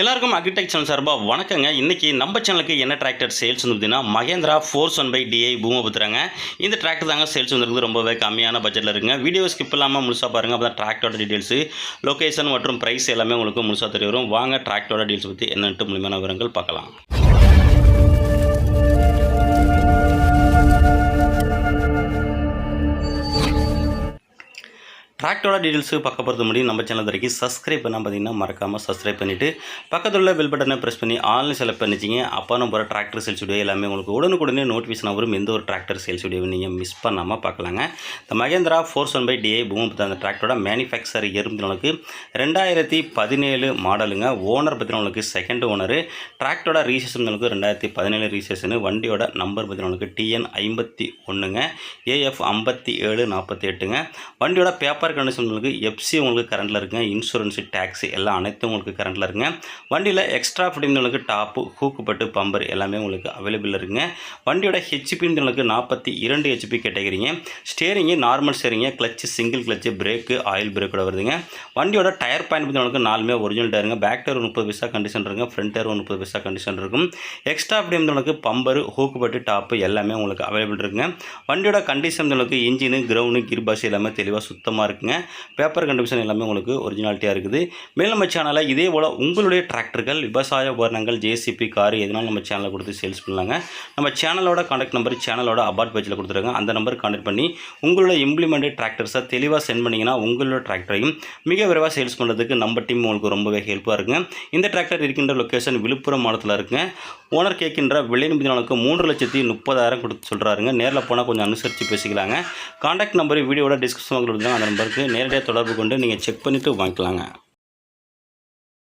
எல்லாருக்கும் agritech channel சார்பாக வணக்கங்க. இன்றைக்கி நம்ம சேனலுக்கு என்ன டிராக்டர் சேல்ஸ் வந்து பார்த்தீங்கன்னா Mahindra four one five DI பூமபுத்திரங்க. இந்த டிராக்டர் தாங்க சேல்ஸ் வந்துருக்குது ரொம்பவே கம்மியான பட்ஜெட்டில் இருக்குங்க. வீடியோ ஸ்கிப் இல்லாமல் முழுசாக பாருங்கள் அப்போ தான் டிராக்டரோட டீட்டெயில்ஸு லொக்கேஷன் மற்றும் ப்ரைஸ் எல்லாமே உங்களுக்கு முழுசாக தெரிய வரும். வாங்க டிராக்டரோட டீல்ஸ் பற்றி என்னன்ட்டு முழுமையான விவரங்கள் பார்க்கலாம். டிராக்டரோட டீட்டெயில்ஸு பார்க்க போகிறது முடியும். நம்ம சேனல் வரைக்கும் சப்ஸ்கிரைப் பண்ணால் பார்த்தீங்கன்னா மறக்காமல் சப்ஸ்கிரைப் பண்ணிவிட்டு பக்கத்தில் உள்ள பெல் பட்டனை ப்ரெஸ் பண்ணி ஆன்லைன் செலக்ட் பண்ணிச்சிங்க அப்போ நம்ம போகிற டிராக்டர் சேல்ஸ் வீடியோ எல்லாமே உங்களுக்கு உடனுக்குடனே நோட்டிஃபிகேஷன் வரும். எந்த ஒரு டிராக்டர் சேல்ஸ் வீடியோ நீங்கள் மிஸ் பண்ணாமல் பார்க்கலாங்க. இந்த Mahindra four seven five DI பூமி அந்த டிராக்டரோட மேனுஃபேக்சர் இருந்தவங்களுக்கு ரெண்டாயிரத்தி பதினேழு மாடலுங்க ஓனர் பற்றினவங்களுக்கு செகண்ட் ஓனரு டிராக்டரோட ரீசேஷனுக்கு ரெண்டாயிரத்தி பதினேழு ரீசேஷனு வண்டியோட நம்பர் பற்றினவங்களுக்கு டிஎன் ஐம்பத்தி ஒன்றுங்க ஏஎஃப் ஐம்பத்தி ஏழு நாற்பத்தி எட்டுங்க. வண்டியோட பேப்பர் கண்டிஷன் உங்களுக்கு எஃப்சி உங்களுக்கு கரண்டில் இருக்குங்க. இன்சூரன்ஸு டேக்ஸி எல்லாம் அனைத்தும் உங்களுக்கு கரண்டில் இருக்குங்க. வண்டியில் எக்ஸ்ட்ரா ஃபிட்டிங் உங்களுக்கு டாப்பு ஹூக்குப்பட்டு பம்பர் எல்லாமே உங்களுக்கு அவைலபிள் இருக்குங்க. வண்டியோட ஹெச்பின்னு உங்களுக்கு நாற்பத்தி இரண்டு ஹெச்பி கேட்டகரிங்க. Steering normal ஸ்டேரிங்க clutch single clutch brake oil பிரேக்கோட வருதுங்க. வண்டியோட டயர் பாயிண்ட் பற்றி உங்களுக்கு நாலுமே ஒரிஜினல் டயருங்க பேக் டயர் ஒரு முப்பது பைசா கண்டிஷன் இருக்குங்க. ஃப்ரண்ட் டயர் ஒரு முப்பது பைசா கண்டிஷன் இருக்கும். எக்ஸ்ட்ரா அப்படி உங்களுக்கு பம்பர் ஹூக்குப்பட்டு டாப்பு எல்லாமே உங்களுக்கு அவைலபிள் இருக்குங்க. வண்டியோட கண்டிஷன் உங்களுக்கு இன்ஜினு கிரவுண்டு கிர் எல்லாமே தெளிவாக சுத்தமாக இருக்குங்க. பேப்பர் கண்டிஷன் எல்லாமே உங்களுக்கு ஒரிஜினாலிட்டியாக இருக்குது. மேலும் நம்ம சேனலில் இதே போல் உங்களுடைய டிராக்டர்கள் விவசாய உபகரணங்கள் ஜேசிபி காரு எதுனாலும் நம்ம சேனலில் கொடுத்து சேல்ஸ் பண்ணலாங்க. நம்ம சேனலோட காண்டாக்ட் நம்பர் சேனலோட அபார்ட் பேஜில் கொடுத்துருக்காங்க அந்த நம்பர் காண்டாக்ட் பண்ணி உங்களோட இம்ப்ளிமெண்டட் டிராக்டர்ஸை தெளிவாக சென்ட் பண்ணிங்கன்னா உங்களோட டிராக்டரையும் மிக விரைவாக சேல்ஸ் பண்ணுறதுக்கு நம்ம டீம் உங்களுக்கு ரொம்பவே ஹெல்ப்பாக இருக்குங்க. இந்த டிராக்டர் இருக்கின்ற லொக்கேஷன் விழுப்புரம் மாவட்டத்தில் இருக்குங்க. ஓனர் கேட்கின்ற விலை நிமிதி நாளுக்கு மூன்று லட்சத்தி முப்பதாயிரம் கொடுத்து சொல்கிறாருங்க நேரில் போனால் கொஞ்சம் அனுசரித்து பேசிக்கலாங்க. காண்டாக்ட் நம்பர் வீடியோட டிஸ்கிரிப்ஷன் கொடுத்துருங்க. அந்த நம்பருக்கு நேரடியாக தொடர்பு கொண்டு நீங்கள் செக் பண்ணிவிட்டு வாங்கிக்கலாங்க.